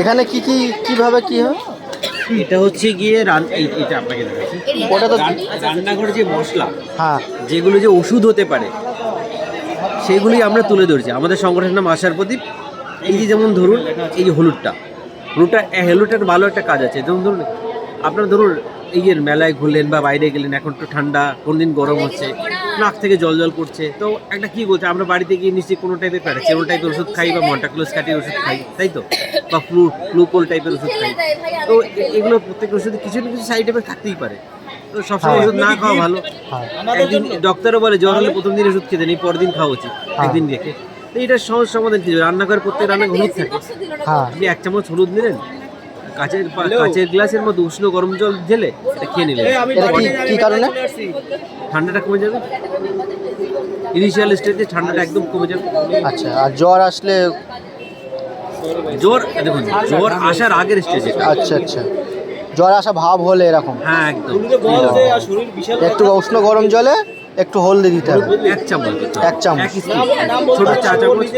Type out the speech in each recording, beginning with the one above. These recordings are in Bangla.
এখানে কি কি কীভাবে কি হয়? এটা হচ্ছে গিয়ে রান এটা আপনাকে দেখাচ্ছি। ওটা তো রান্নাঘরে যে মশলা হ্যাঁ। যেগুলো যে ওষুধ হতে পারে সেগুলি আমরা তুলে ধরছি। আমাদের সংগঠনের নাম আশার প্রদীপ। এই যে যেমন ধরুন এই যে হলুদটা হলুদটা হলুদটার ভালো একটা কাজ আছে। যেমন ধরুন আপনার ধরুন এই যে মেলায় ঘুরলেন বা বাইরে গেলেন এখন তো ঠান্ডা কোন দিন গরম হচ্ছে নাক থেকে জল জল করছে। তো একটা কী বলছে আমরা বাড়িতে গিয়ে নিশ্চয়ই কোনো টাইপের প্যারাসিটামল টাইপের ওষুধ খাই বা মন্টাক্লোজ কাটির ওষুধ খাই তাই তো? বা ফ্লু ফ্লুকোল টাইপের ওষুধ খাই। তো এগুলো প্রত্যেক ওষুধে কিছু না কিছু সাইড এফেক্ট থাকতেই পারে। তো সবসময় ওষুধ না খাওয়া ভালো। হ্যাঁ। একদিন ডক্টরও বলে জ্বর হলে প্রথম দিন ওষুধ খেতে নেই পরের দিন খাওয়া উচিত। একদিন রেখে তো এটা সহজ সমাধান কি? রান্নাঘর প্রত্যেক রান্না হলুদ থাকে। হ্যাঁ। আপনি এক চামচ হলুদ নিলেন কাচের কাচের গ্লাসের মধ্যে উষ্ণ গরম জল ঢেলে এটা খেয়ে নিলেন। এটা কি কি কারণে? ঠান্ডাটা কমে যাবে? ইনিশিয়াল স্টেজে ঠান্ডাটা একদম কমে যাবে। আচ্ছা আর জ্বর আসলে জ্বর দেখুন জ্বর আসার আগের স্টেজে আচ্ছা আচ্ছা। জ্বর আসা ভাব হলে এরকম। হ্যাঁ একদম। একটু উষ্ণ গরম জলে একটু হলদি দিতে হবে। এক চামচ এক চামচ। ছোট চা চামচ।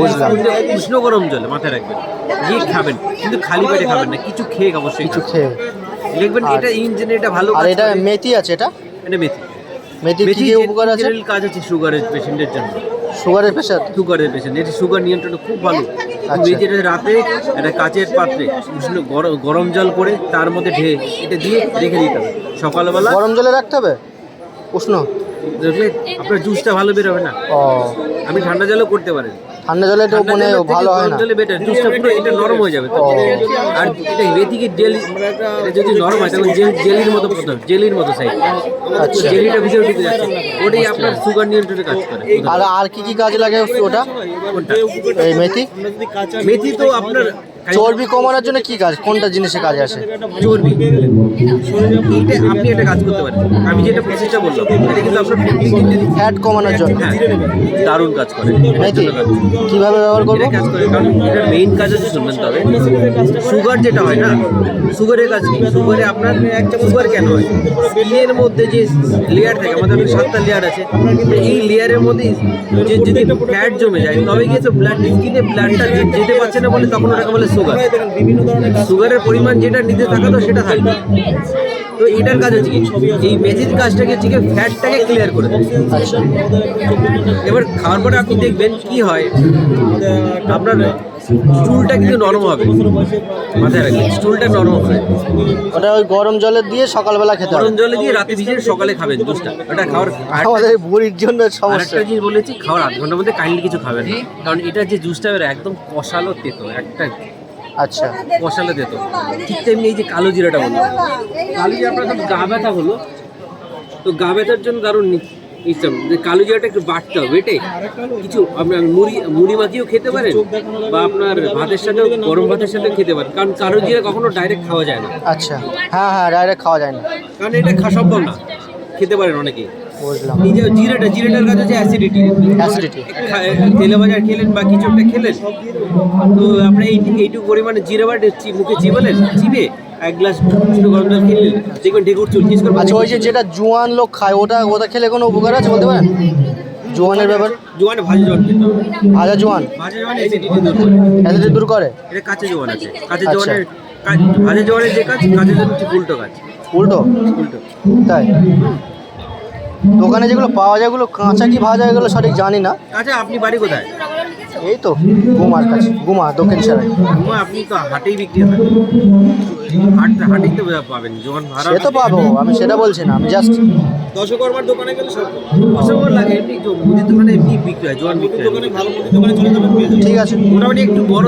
বুঝলাম। উষ্ণ গরম জলে মাথায় রাখবেন। দিয়ে খাবেন কিন্তু খালি পেটে খাবেন না কিছু খেয়ে অবশ্যই কিছু খেয়ে। দেখবেন এটা ইঞ্জিনে এটা ভালো আর এটা মেথি আছে এটা? এটা মেথি। মেথি কি মেথি উপকার আছে? কাজ আছে সুগারের পেশেন্টের জন্য। সুগারের পেশেন্ট সুগারের পেশেন্ট এটি সুগার নিয়ন্ত্রণে খুব ভালো। আচ্ছা। রাতে একটা কাচের পাত্রে উষ্ণ গরম- গরম জল করে তার মধ্যে ঢে এটা দিয়ে রেখে দিতে হবে। সকালবেলা গরম জলে রাখতে হবে? উষ্ণ? দেখলে আপনার জুসটা ভালো বেরোবে না। আপনি ঠান্ডা জলও করতে পারেন ঠান্ডা জলে তো মানে ভালো হয় না। জলে বেটার জুসটা পুরো এটা নরম হয়ে যাবে। আর এটা মেথিকে জেলি যদি নরম হয় তাহলে জেল জেলির মতো জেলির মতো সাইজ আচ্ছা। জেলিটা ভিতরে ঢুকে যাচ্ছে। ওটাই আপনার সুগার নিয়ন্ত্রণে কাজ করে। আর আর কি কি কাজে লাগে ওটা? এই মেথি? মেথি তো আপনার চর্বি কমানোর জন্য কি কাজ? কোনটা জিনিসে কাজে আসে? চর্বি। আপনি একটা কাজ করতে পারেন। আমি যেটা প্রসেসটা বললাম এটা কিন্তু আপনার ফ্যাট কমানোর জন্য। হ্যাঁ দারুণ কাজ করে। কাজ। কীভাবে ব্যবহার করব? কাজ করে কারণ এটার মেইন কাজ হচ্ছে শুনবেন তবে সুগার যেটা হয় না সুগারের কাজ কি? সুগারে আপনার সুগার কেন হয়। স্কিনের মধ্যে যে লেয়ার থাকে আমাদের সাতটা লেয়ার আছে। এই লেয়ারের মধ্যে যে যদি ফ্যাট জমে যায় তবে গিয়ে তো ব্লাড স্কিনে ব্লাডটা যেতে পারছে না বলে তখন ওটাকে বলে সুগার সুগারের পরিমাণ যেটা নিতে থাকাতো সেটা থাকবে। তো এটার কাজ হচ্ছে কি? এই মেথির কাজটাকে হচ্ছে কি ফ্যাটটাকে ক্লিয়ার করে দেয় এবার খাওয়ার পরে আপনি দেখবেন কি হয় আপনার চুলটা কিন্তু নরম হবে। মাথায় রাখবেন চুলটা নরম হবে। ওটা ওই গরম জলে দিয়ে সকালবেলা খেতে গরম জলে দিয়ে রাতে ভিজিয়ে সকালে খাবেন জুসটা। ওটা খাওয়ার আমাদের বুড়ির জন্য সমস্যা। একটা জিনিস বলেছি খাওয়ার আধ ঘণ্টার মধ্যে কাইন্ডলি কিছু খাবেন। কারণ এটা যে জুসটা একদম কষালো তেতো একটা আচ্ছা। কষালো তেতো ঠিক তেমনি এই যে কালো জিরাটা বললাম। কালো জিরা আপনার গা ব্যথা হলো। তো গা ব্যথার জন্য দারুণ ইচ্ছা যে কালো জিরাটা একটু বাটতে হবে বেটে কিছু আপনার মুড়ি মুড়ি মাখিয়েও খেতে পারেন বা আপনার ভাতের সাথেও গরম ভাতের সাথেও খেতে পারেন। কারণ কালো জিরা কখনো ডাইরেক্ট খাওয়া যায় না। আচ্ছা। হ্যাঁ হ্যাঁ ডাইরেক্ট খাওয়া যায় না। কারণ এটা খাওয়া সম্ভব না। খেতে পারেন অনেকেই। বুঝলাম এই যে জিরাটা জিরাটার কাজ হচ্ছে অ্যাসিডিটি অ্যাসিডিটি তেলে বাজার খেলেন বা কিছু একটা খেলেন তো আপনার এই এইটুকু পরিমাণে জিরে বাটে চি- মুখে চিবালেন চিবে এক গ্লাস ছোটো গরম জল খেলেন দেখবেন ঢেকুর চুল জিজ্ঞেস আচ্ছা ওই যে যেটা জোয়ান লোক খায় ওটা ওটা খেলে কোনো উপকার আছে বলতে পারেন? জোয়ানের ব্যাপার? জোয়ানে ভাজা জোয়ান ভাজা জোয়ান? ভাজা জোয়ানে অ্যাসিডিটি দূর করে। অ্যাসিডিটি দূর করে? এটা কাঁচা জোয়ান আছে। কাঁচা আচ্ছা। জোয়ানের কাজ- ভাজা জোয়ানের যে কাজ কাঁচা জোয়ান হচ্ছে উল্টো কাজ। উল্টো? উল্টো। তাই? দোকানে যেগুলো পাওয়া যায় ওগুলো কাঁচা কি ভাজা এগুলো সঠিক জানি না। কাঁচা আপনি বাড়ি কোথায়? এই তো গুমার কাছে গুমা দক্ষিণ সারাই। উমা, আপনি তো হাটেই বিক্রি হয় হাট হাটেই তো পাবেন জোয়ান ভাড়া সে তো পাবো আমি সেটা বলছি না আমি জাস্ট দশকর্মার দোকানে গেলে সব অসম্ভব লাগে এমনি মুদির দোকানে এমনি বিক্রি হয় জোয়ান বিক্রি হয়। ঠিক আছে। মোটামুটি একটু বড়